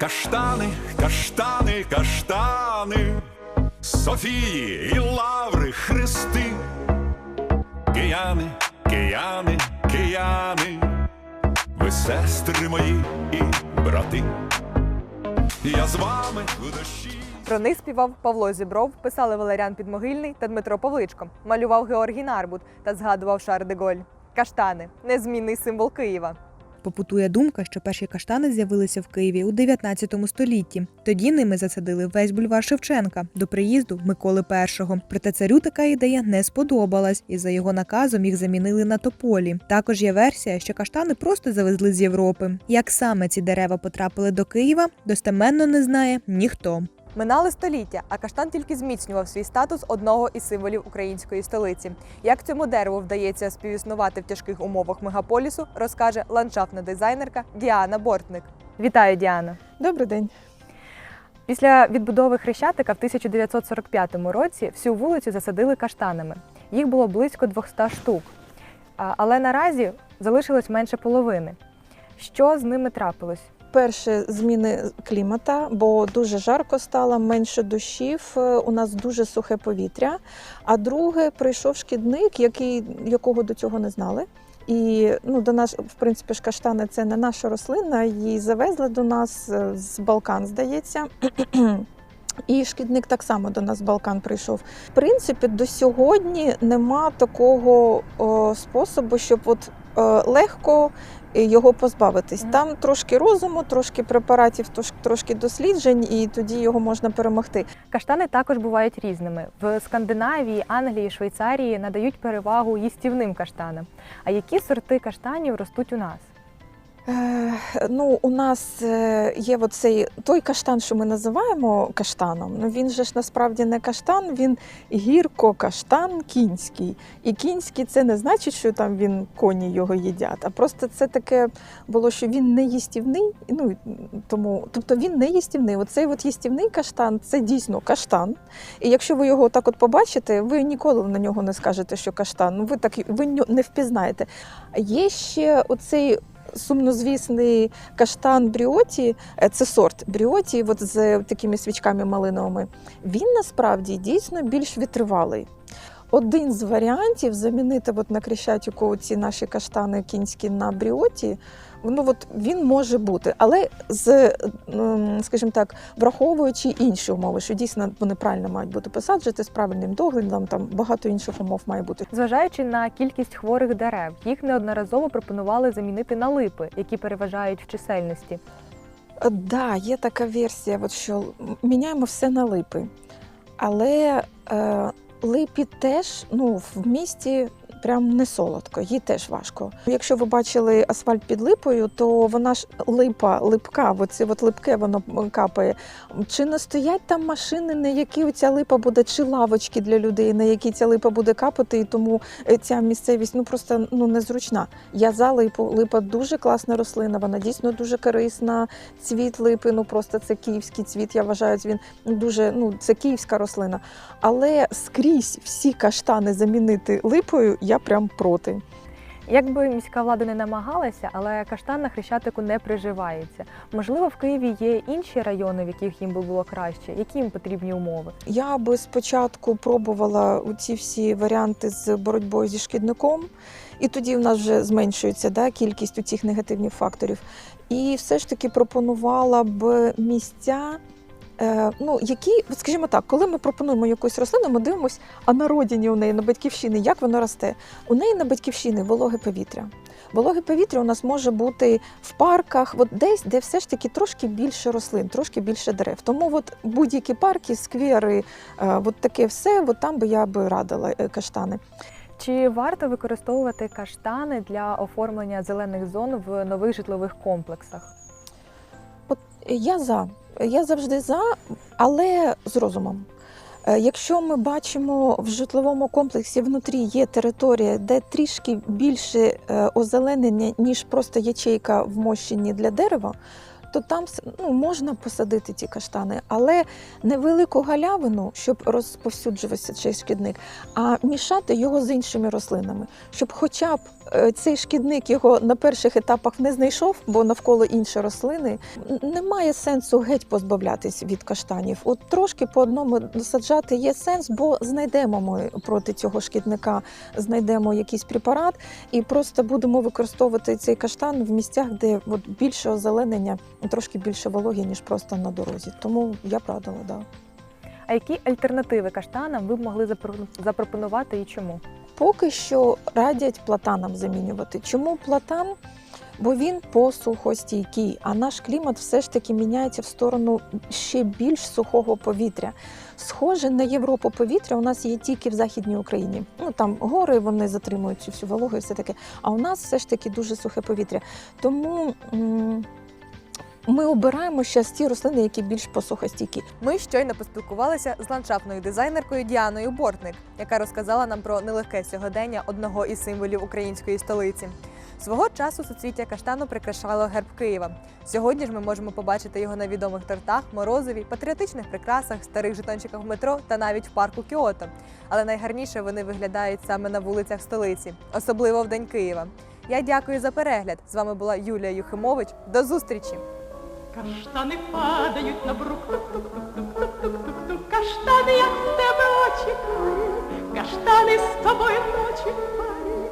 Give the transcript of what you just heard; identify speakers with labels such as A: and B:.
A: Каштани, каштани, каштани, Софії і лаври хрести. Кияни, кияни, кияни, ви сестри мої і брати. Я з вами у душі.
B: Про них співав Павло Зібров, писали Валеріан Підмогильний та Дмитро Павличко, малював Георгій Нарбут та згадував Шар де Голь. Каштани незмінний символ Києва.
C: Попутує думка, що перші каштани з'явилися в Києві у 19 столітті. Тоді ними засадили весь бульвар Шевченка до приїзду Миколи І. Проте царю така ідея не сподобалась, і за його наказом їх замінили на тополі. Також є версія, що каштани просто завезли з Європи. Як саме ці дерева потрапили до Києва, достеменно не знає ніхто.
B: Минали століття, а каштан тільки зміцнював свій статус одного із символів української столиці. Як цьому дереву вдається співіснувати в тяжких умовах мегаполісу, розкаже ландшафтна дизайнерка Діана Бортник. Вітаю, Діана!
D: Добрий день.
B: Після відбудови Хрещатика в 1945 році всю вулицю засадили каштанами. Їх було близько 200 штук. Але наразі залишилось менше половини. Що з ними трапилось?
D: Перше зміни клімата, бо дуже жарко стало, менше дощів, е, у нас дуже сухе повітря. А друге, прийшов шкідник, який, якого до цього не знали. І ну, до нас, в принципі, ж каштани це не наша рослина, її завезли до нас е, з Балкан, здається. І шкідник так само до нас з Балкан прийшов. В принципі, до сьогодні нема такого о, способу, щоб от легко його позбавитись. Там трошки розуму, трошки препаратів, трош- трошки досліджень, і тоді його можна перемогти.
B: Каштани також бувають різними. В Скандинавії, Англії, Швейцарії надають перевагу їстівним каштанам. А які сорти каштанів ростуть у нас?
D: Е, ну, у нас е, є оцей той каштан, що ми називаємо каштаном. Ну він же ж насправді не каштан, він гірко-каштан кінський. І кінський це не значить, що там він коні його їдять, а просто це таке було, що він не їстівний. Ну тому, тобто він не їстівний. Оцей от їстівний каштан це дійсно каштан. І якщо ви його так от побачите, ви ніколи на нього не скажете, що каштан. Ну ви так ви не впізнаєте. Є ще оцей сумнозвісний каштан бріоті, е, це сорт бріоті, от з такими свічками малиновими. Він насправді дійсно більш витривалий. Один з варіантів замінити от на Крещатику ці наші каштани кінські на бріоті. Ну от він може бути, але з, ем, скажімо так, враховуючи інші умови, що дійсно вони правильно мають бути посаджені з правильним доглядом, там багато інших умов має бути.
B: Зважаючи на кількість хворих дерев, їх неодноразово пропонували замінити на липи, які переважають в чисельності.
D: Е, Да, є така версія, от що міняємо все на липи. Але е, липі теж ну, в місті прям не солодко, їй теж важко. Якщо ви бачили асфальт під липою, то вона ж липа, липка, оці от липке воно капає. Чи не стоять там машини, на які ця липа буде, чи лавочки для людей, на які ця липа буде капати, і тому е, ця місцевість ну просто ну незручна. Я за липу. Липа дуже класна рослина, вона дійсно дуже корисна цвіт липи, ну просто це київський цвіт. Я вважаю, він дуже ну це київська рослина. Але скрізь всі каштани замінити липою, я прям проти.
B: Якби міська влада не намагалася, але каштан на хрещатику не приживається. Можливо, в Києві є інші райони, в яких їм би було краще, які їм потрібні умови.
D: Я би спочатку пробувала ці всі варіанти з боротьбою зі шкідником, і тоді в нас вже зменшується да, кількість у цих негативних факторів. І все ж таки пропонувала б місця. Е, ну, які, скажімо так, коли ми пропонуємо якусь рослину, ми дивимося, а на родині у неї на батьківщині, як воно росте. У неї на батьківщині вологе повітря. Вологе повітря у нас може бути в парках, от десь, де все ж таки трошки більше рослин, трошки більше дерев. Тому от будь-які парки, сквери, е, от таке все, от там би я би радила е, каштани.
B: Чи варто використовувати каштани для оформлення зелених зон в нових житлових комплексах?
D: От Я за. Я завжди за, але з розумом. Е, Якщо ми бачимо в житловому комплексі внутрі є територія, де трішки більше е, озеленення, ніж просто ячейка вмощені для дерева, то там ну, можна посадити ті каштани, але невелику галявину, щоб розповсюджувався цей шкідник, а мішати його з іншими рослинами, щоб хоча б е, цей шкідник його на перших етапах не знайшов, бо навколо інші рослини. Немає сенсу геть позбавлятись від каштанів. От трошки по одному досаджати є сенс, бо знайдемо ми проти цього шкідника, знайдемо якийсь препарат і просто будемо використовувати цей каштан в місцях, де от більше озеленення, трошки більше вологі, ніж просто на дорозі. Тому я б радила, да.
B: А які альтернативи каштанам ви б могли запропонувати і чому?
D: Поки що радять платанам замінювати. Чому платан? Бо він посухостійкий, а наш клімат все ж таки міняється в сторону ще більш сухого повітря. Схоже на Європу повітря у нас є тільки в Західній Україні. Ну там гори вони затримують цю всю вологу і все таке. А у нас все ж таки дуже сухе повітря. Тому м, ми обираємо ще ті рослини, які більш посухостійкі.
B: Ми щойно поспілкувалися з ландшафтною дизайнеркою Діаною Бортник, яка розказала нам про нелегке сьогодення одного із символів української столиці. Свого часу суцвіття каштану прикрашало герб Києва. Сьогодні ж ми можемо побачити його на відомих тортах, морозиві, патріотичних прикрасах, старих жетончиках метро та навіть в парку Кіото. Але найгарніше вони виглядають саме на вулицях столиці, особливо в День Києва. Я дякую за перегляд. З вами була Юлія Юхимович. До зустрічі!
E: Каштани падають на брук, тук-тук-тук-тук-тук-тук-тук, Каштани, як в тебе очі, каштани з тобою ночі,